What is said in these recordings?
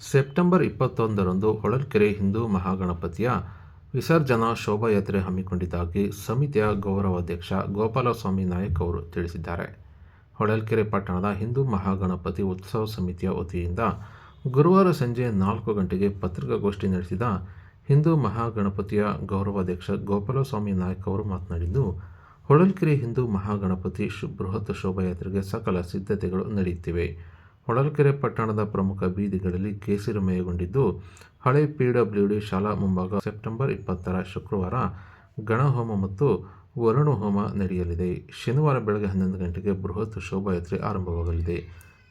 September ಇಪ್ಪತ್ತೊಂದರಂದು ಹೊಳಲ್ಕೆರೆ ಹಿಂದೂ ಮಹಾಗಣಪತಿಯ ವಿಸರ್ಜನಾ ಶೋಭಾಯಾತ್ರೆ ಹಮ್ಮಿಕೊಂಡಿದ್ದಾಗಿ ಸಮಿತಿಯ ಗೌರವಾಧ್ಯಕ್ಷ ಗೋಪಾಲಸ್ವಾಮಿ ನಾಯಕ್ ಅವರು ತಿಳಿಸಿದ್ದಾರೆ. ಹೊಳಲ್ಕೆರೆ ಪಟ್ಟಣದ ಹಿಂದೂ ಮಹಾಗಣಪತಿ ಉತ್ಸವ ಸಮಿತಿಯ ವತಿಯಿಂದ ಗುರುವಾರ ಸಂಜೆ ನಾಲ್ಕು ಗಂಟೆಗೆ ಪತ್ರಿಕಾಗೋಷ್ಠಿ ನಡೆಸಿದ ಹಿಂದೂ ಮಹಾಗಣಪತಿಯ ಗೌರವಾಧ್ಯಕ್ಷ ಗೋಪಾಲಸ್ವಾಮಿ ನಾಯಕ್ ಅವರು ಮಾತನಾಡಿದ್ದು, ಹೊಳಲ್ಕೆರೆ ಹಿಂದೂ ಮಹಾಗಣಪತಿ ಬೃಹತ್ ಶೋಭಾಯಾತ್ರೆಗೆ ಸಕಲ ಸಿದ್ಧತೆಗಳು ನಡೆಯುತ್ತಿವೆ. ಹೊಳಲ್ಕೆರೆ ಪಟ್ಟಣದ ಪ್ರಮುಖ ಬೀದಿಗಳಲ್ಲಿ ಕೇಸರಿಮಯಗೊಂಡಿದ್ದು ಹಳೆ ಪಿಡಬ್ಲ್ಯೂಡಿ ಶಾಲಾ ಮುಂಭಾಗ ಸೆಪ್ಟೆಂಬರ್ ಇಪ್ಪತ್ತರ ಶುಕ್ರವಾರ ಗಣಹೋಮ ಮತ್ತು ವರುಣ ಹೋಮ ನಡೆಯಲಿದೆ. ಶನಿವಾರ ಬೆಳಗ್ಗೆ ಹನ್ನೊಂದು ಗಂಟೆಗೆ ಬೃಹತ್ ಶೋಭಾಯಾತ್ರೆ ಆರಂಭವಾಗಲಿದೆ.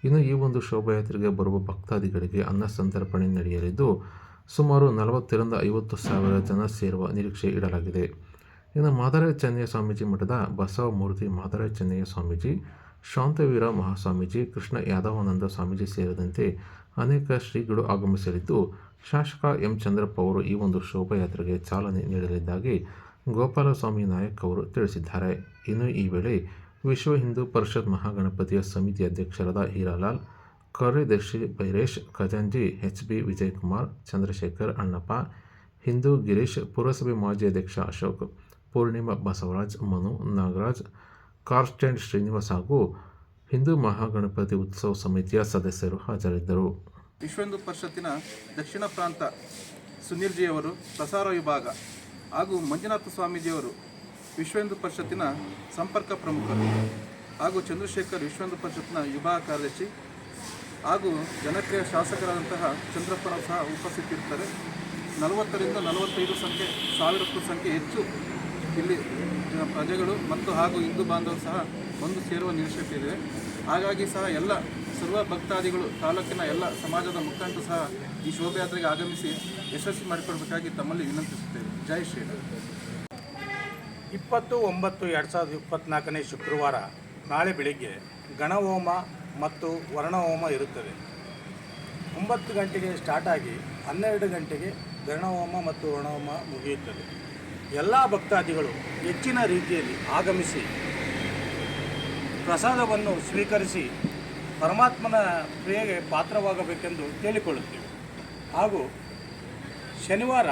ಇನ್ನು ಈ ಒಂದು ಶೋಭಾಯಾತ್ರೆಗೆ ಬರುವ ಭಕ್ತಾದಿಗಳಿಗೆ ಅನ್ನ ಸಂತರ್ಪಣೆ ನಡೆಯಲಿದ್ದು, ಸುಮಾರು ನಲವತ್ತರಿಂದ ಐವತ್ತು ಸಾವಿರ ಜನ ಸೇರುವ ನಿರೀಕ್ಷೆ ಇಡಲಾಗಿದೆ. ಇನ್ನು ಮಾದರ ಚೆನ್ನಯ್ಯ ಸ್ವಾಮೀಜಿ ಮಠದ ಬಸವಮೂರ್ತಿ ಮಾದರ ಚೆನ್ನಯ್ಯ ಸ್ವಾಮೀಜಿ ಶಾಂತವೀರ ಮಹಾಸ್ವಾಮೀಜಿ, ಕೃಷ್ಣ ಯಾದವಾನಂದ ಸ್ವಾಮೀಜಿ ಸೇರಿದಂತೆ ಅನೇಕ ಶ್ರೀಗಳು ಆಗಮಿಸಲಿದ್ದು, ಶಾಸಕ ಎಂ ಚಂದ್ರಪ್ಪ ಅವರು ಈ ಒಂದು ಶೋಭಾಯಾತ್ರೆಗೆ ಚಾಲನೆ ನೀಡಲಿದ್ದಾಗಿ ಗೋಪಾಲಸ್ವಾಮಿ ನಾಯಕ್ ಅವರು ತಿಳಿಸಿದ್ದಾರೆ. ಇನ್ನು ಈ ವೇಳೆ ವಿಶ್ವ ಹಿಂದೂ ಪರಿಷತ್ ಮಹಾಗಣಪತಿಯ ಸಮಿತಿ ಅಧ್ಯಕ್ಷರಾದ ಹೀರಾಲಾಲ್, ಕಾರ್ಯದರ್ಶಿ ಬೈರೇಶ್, ಖಜಾಂಜಿ ಎಚ್ ಬಿ ವಿಜಯಕುಮಾರ್, ಚಂದ್ರಶೇಖರ್ ಅಣ್ಣಪ್ಪ, ಹಿಂದೂ ಗಿರೀಶ್ ಪುರಸಭೆ ಮಾಜಿ ಅಧ್ಯಕ್ಷ ಅಶೋಕ್, ಪೂರ್ಣಿಮಾ ಬಸವರಾಜ್, ಮನು ನಾಗರಾಜ್ ಕಾರ್ಸ್ಟ್ಯಾಂಡ್ ಶ್ರೀನಿವಾಸ್ ಹಾಗೂ ಹಿಂದೂ ಮಹಾಗಣಪತಿ ಉತ್ಸವ ಸಮಿತಿಯ ಸದಸ್ಯರು ಹಾಜರಿದ್ದರು. ವಿಶ್ವ ಹಿಂದೂ ಪರಿಷತ್ತಿನ ದಕ್ಷಿಣ ಪ್ರಾಂತ ಸುನೀಲ್ಜಿಯವರು, ಪ್ರಸಾರ ವಿಭಾಗ ಹಾಗೂ ಮಂಜುನಾಥ ಸ್ವಾಮೀಜಿಯವರು ವಿಶ್ವ ಹಿಂದೂ ಪರಿಷತ್ತಿನ ಸಂಪರ್ಕ ಪ್ರಮುಖರು ಹಾಗೂ ಚಂದ್ರಶೇಖರ್ ವಿಶ್ವ ಹಿಂದೂ ಪರಿಷತ್ನ ವಿಭಾಗ ಕಾರ್ಯದರ್ಶಿ ಹಾಗೂ ಜನಪ್ರಿಯ ಶಾಸಕರಾದಂತಹ ಚಂದ್ರಪ್ಪನವರು ಸಹ ಉಪಸ್ಥಿತಿರ್ತಾರೆ ನಲವತ್ತರಿಂದ ನಲವತ್ತೈದು ಸಂಖ್ಯೆ, ಸಾವಿರಕ್ಕೂ ಸಂಖ್ಯೆ ಹೆಚ್ಚು ಇಲ್ಲಿ ಪ್ರಜೆಗಳು ಮತ್ತು ಹಾಗೂ ಹಿಂದೂ ಬಾಂಧವರು ಸಹ ಬಂದು ಸೇರುವ ನಿರೀಕ್ಷೆ ಇದೆ ಹಾಗಾಗಿ ಸಹ ಎಲ್ಲ ಸರ್ವ ಭಕ್ತಾದಿಗಳು, ತಾಲೂಕಿನ ಎಲ್ಲ ಸಮಾಜದ ಮುಖಂಡರು ಸಹ ಈ ಶೋಭಾಯಾತ್ರೆಗೆ ಆಗಮಿಸಿ ಯಶಸ್ವಿ ಮಾಡಿಕೊಡ್ಬೇಕಾಗಿ ತಮ್ಮಲ್ಲಿ ವಿನಂತಿಸುತ್ತೇವೆ. ಜೈ ಶ್ರೀರಾಮ್. ಇಪ್ಪತ್ತು ಒಂಬತ್ತು ಎರಡು ಸಾವಿರದ ಇಪ್ಪತ್ತ್ನಾಲ್ಕನೇ ಶುಕ್ರವಾರ, ನಾಳೆ ಬೆಳಿಗ್ಗೆ ಗಣಹೋಮ ಮತ್ತು ವರ್ಣಹೋಮ ಇರುತ್ತದೆ. ಒಂಬತ್ತು ಗಂಟೆಗೆ ಸ್ಟಾರ್ಟ್ ಆಗಿ ಹನ್ನೆರಡು ಗಂಟೆಗೆ ಗಣಹೋಮ ಮತ್ತು ವರ್ಣಹೋಮ ಮುಗಿಯುತ್ತದೆ. ಎಲ್ಲ ಭಕ್ತಾದಿಗಳು ಹೆಚ್ಚಿನ ರೀತಿಯಲ್ಲಿ ಆಗಮಿಸಿ ಪ್ರಸಾದವನ್ನು ಸ್ವೀಕರಿಸಿ ಪರಮಾತ್ಮನ ಕ್ರಿಯೆಗೆ ಪಾತ್ರವಾಗಬೇಕೆಂದು ಕೇಳಿಕೊಳ್ಳುತ್ತೇವೆ. ಹಾಗೂ ಶನಿವಾರ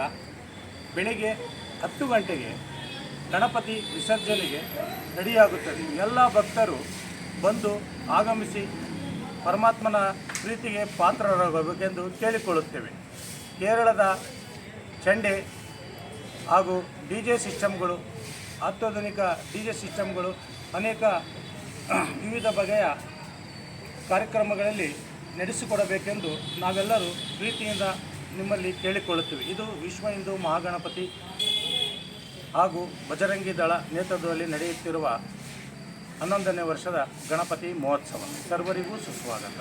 ಬೆಳಿಗ್ಗೆ ಹತ್ತು ಗಂಟೆಗೆ ಗಣಪತಿ ವಿಸರ್ಜನೆಗೆ ರೆಡಿಯಾಗುತ್ತದೆ. ಎಲ್ಲ ಭಕ್ತರು ಬಂದು ಆಗಮಿಸಿ ಪರಮಾತ್ಮನ ಪ್ರೀತಿಗೆ ಪಾತ್ರರಾಗಬೇಕೆಂದು ಕೇಳಿಕೊಳ್ಳುತ್ತೇವೆ. ಕೇರಳದ ಚಂಡೆ ಹಾಗೂ ಡಿ ಜೆ ಸಿಸ್ಟಮ್ಗಳು, ಅತ್ಯಾಧುನಿಕ ಡಿ ಜೆ ಸಿಸ್ಟಮ್ಗಳು ಅನೇಕ ವಿವಿಧ ಬಗೆಯ ಕಾರ್ಯಕ್ರಮಗಳಲ್ಲಿ ನಡೆಸಿಕೊಡಬೇಕೆಂದು ನಾವೆಲ್ಲರೂ ಪ್ರೀತಿಯಿಂದ ನಿಮ್ಮಲ್ಲಿ ಕೇಳಿಕೊಳ್ಳುತ್ತೇವೆ. ಇದು ವಿಶ್ವ ಹಿಂದೂ ಮಹಾಗಣಪತಿ ಹಾಗೂ ಬಜರಂಗಿ ದಳ ನೇತೃತ್ವದಲ್ಲಿ ನಡೆಯುತ್ತಿರುವ ಹನ್ನೊಂದನೇ ವರ್ಷದ ಗಣಪತಿ ಮಹೋತ್ಸವ. ಸರ್ವರಿಗೂ ಸುಸ್ವಾಗತ.